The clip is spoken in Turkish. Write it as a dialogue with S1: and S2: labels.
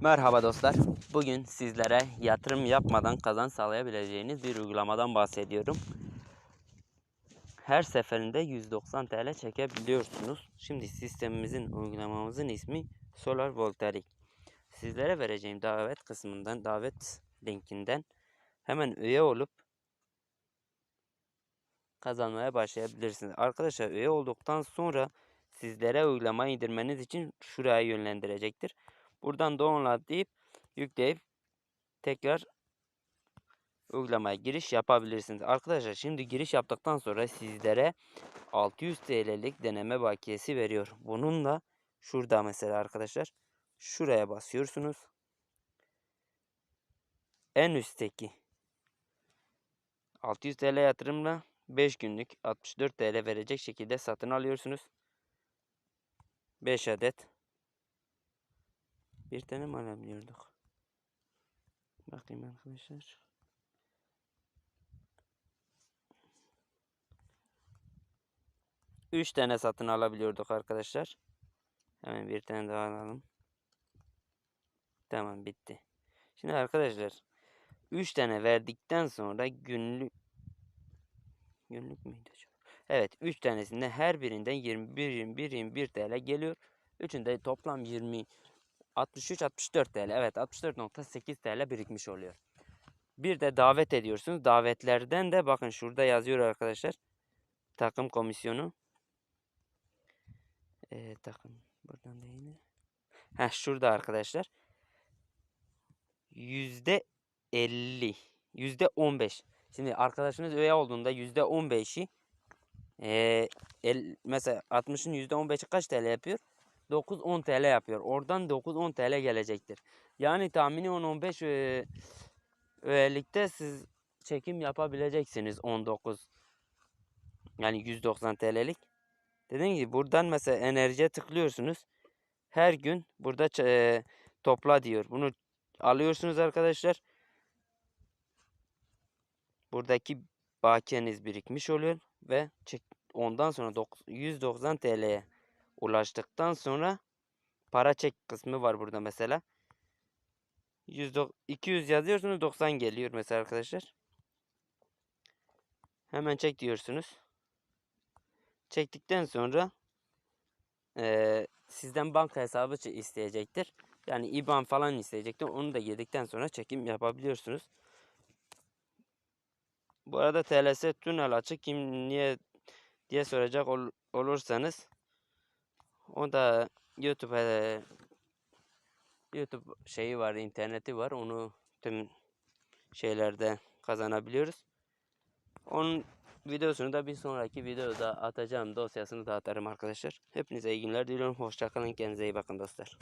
S1: Merhaba dostlar. Bugün sizlere yatırım yapmadan kazanç sağlayabileceğiniz bir uygulamadan bahsediyorum. Her seferinde 190 TL çekebiliyorsunuz. Şimdi sistemimizin, uygulamamızın ismi Solar Voltaic. Sizlere vereceğim davet kısmından, davet linkinden hemen üye olup kazanmaya başlayabilirsiniz. Arkadaşlar üye olduktan sonra sizlere uygulamayı indirmeniz için şuraya yönlendirecektir. Buradan download deyip yükleyip tekrar uygulamaya giriş yapabilirsiniz. Arkadaşlar şimdi giriş yaptıktan sonra sizlere 600 TL'lik deneme bakiyesi veriyor. Bununla şurada mesela arkadaşlar şuraya basıyorsunuz. En üstteki 600 TL yatırımla 5 günlük 64 TL verecek şekilde satın alıyorsunuz. 5 adet bir tane mi alabiliyorduk? Bakayım arkadaşlar. Üç tane satın alabiliyorduk arkadaşlar. Hemen bir tane daha alalım. Tamam bitti. Şimdi arkadaşlar 3 tane verdikten sonra günlük günlük müydü acaba? Evet 3 tanesinde her birinden 21 21 21 TL geliyor. Üçünde toplam 20 63 64 TL. Evet 64.8 TL birikmiş oluyor. Bir de davet ediyorsunuz. Davetlerden de bakın şurada yazıyor arkadaşlar. Takım komisyonu. Ee, takım buradan değil. Heh şurada arkadaşlar. Yüzde 50. Yüzde 15. Şimdi arkadaşınız üye olduğunda yüzde 15'i ee, el, mesela 60'ın yüzde 15'i kaç TL yapıyor? 9-10 TL yapıyor. Oradan 9-10 TL gelecektir. Yani tahmini 10-15 e, siz çekim yapabileceksiniz 19 yani 190 TL'lik. Dediğim gibi buradan mesela enerjiye tıklıyorsunuz. Her gün burada e, topla diyor. Bunu alıyorsunuz arkadaşlar. Buradaki bakiyeniz birikmiş oluyor ve ondan sonra 190 TL'ye ulaştıktan sonra para çek kısmı var burada mesela. 100, 200 yazıyorsunuz 90 geliyor mesela arkadaşlar. Hemen çek diyorsunuz. Çektikten sonra e, sizden banka hesabı isteyecektir. Yani IBAN falan isteyecektir. Onu da girdikten sonra çekim yapabiliyorsunuz. Bu arada TLS tünel açık kim niye diye soracak ol, olursanız o da YouTube'a YouTube şeyi var, interneti var. Onu tüm şeylerde kazanabiliyoruz. Onun videosunu da bir sonraki videoda atacağım. Dosyasını da atarım arkadaşlar. Hepinize iyi günler diliyorum. Hoşçakalın. Kendinize iyi bakın dostlar.